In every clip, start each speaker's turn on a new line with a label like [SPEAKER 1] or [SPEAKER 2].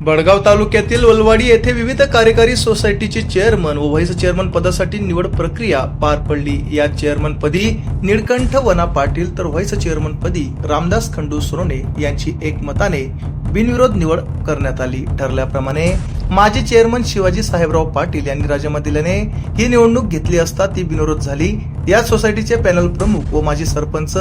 [SPEAKER 1] बडगाव तालुक्यातील वलवाडी येथे विविध कार्यकारी सोसायटीचे चेअरमन व व्हाईस चेअरमन पदासाठी निवड प्रक्रिया पार पडली. या चेअरमन पदी निळकंठ वना पाटील तर व्हाईस चेअरमन पदी रामदास खंडू सोनोने यांची एकमताने बिनविरोध निवड करण्यात आली. ठरल्याप्रमाणे माजी चेअरमन शिवाजी साहेबराव पाटील यांनी राजीनामा दिल्याने ही निवडणूक घेतली असता ती बिनविरोध झाली. या सोसायटीचे पॅनल प्रमुख व माजी सरपंच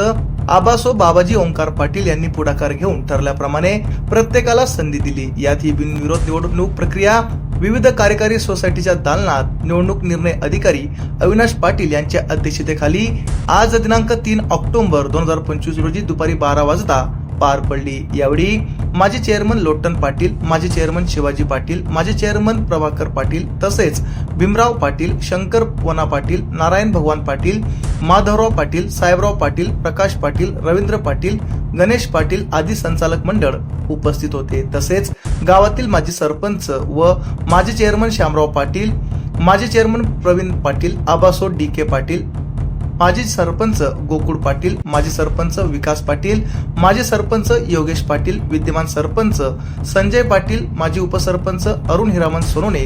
[SPEAKER 1] आबासो बाबाजी ओंकार पाटील यांनी पुढाकार घेऊन ठरल्याप्रमाणे प्रत्येकाला संधी दिली. यात ही बिनविरोध निवडणूक प्रक्रिया विविध कार्यकारी सोसायटीच्या दालनात निवडणूक निर्णय अधिकारी अविनाश पाटील यांच्या अध्यक्षतेखाली आज दिनांक तीन ऑक्टोबर दोन हजार पंचवीस रोजी दुपारी बारा वाजता पार पडली. यावेळी माजी चेअरमन लोटन पाटील माजी चेअरमन शिवाजी पाटील माजी चेअरमन प्रभाकर पाटील तसेच भीमराव पाटील शंकर वना पाटील नारायण भगवान पाटील माधवराव पाटील साहेबराव पाटील प्रकाश पाटील रवींद्र पाटील गणेश पाटील आदी संचालक मंडळ उपस्थित होते. तसेच गावातील माजी सरपंच व माजी चेअरमन श्यामराव पाटील माजी chairman Pravin Patil Abaso D K Patil माजी सरपंच गोकुळ पाटील माजी सरपंच विकास पाटील माजी सरपंच योगेश पाटील विद्यमान सरपंच संजय पाटील माजी उपसरपंच अरुण हिरामन सोनोने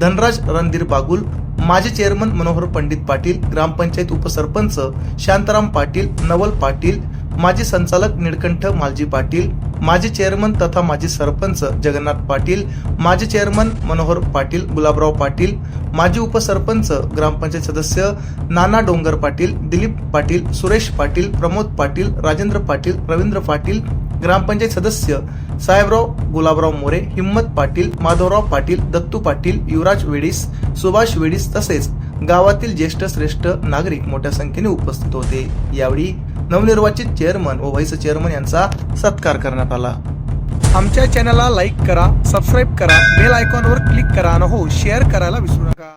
[SPEAKER 1] धनराज रणधीर बागुल माजी चेअरमन मनोहर पंडित पाटील ग्रामपंचायत उपसरपंच शांताराम पाटील नवल पाटील माजी संचालक निळकंठ मालजी पाटील माजी चेअरमन तथा माजी सरपंच जगन्नाथ पाटील माजी चेअरमन मनोहर पाटील गुलाबराव पाटील माजी उपसरपंच ग्रामपंचायत सदस्य नाना डोंगर पाटील दिलीप पाटील सुरेश पाटील प्रमोद पाटील राजेंद्र पाटील रवींद्र पाटील ग्रामपंचायत सदस्य साहेबराव गुलाबराव मोरे हिम्मत पाटील माधवराव पाटील दत्तू पाटील युवराज वेडीस सुभाष वेडीस तसेच गावातील ज्येष्ठ श्रेष्ठ नागरिक मोठ्या संख्येने उपस्थित होते. यावेळी नवनिर्वाचित चेअरमन व व्हाईस चेअरमन यांचा सत्कार करण्यात आला.
[SPEAKER 2] आमच्या चॅनलला लाईक करा सबस्क्राईब करा बेल आयकॉनवर क्लिक करा आणि हो शेअर करायला विसरू नका.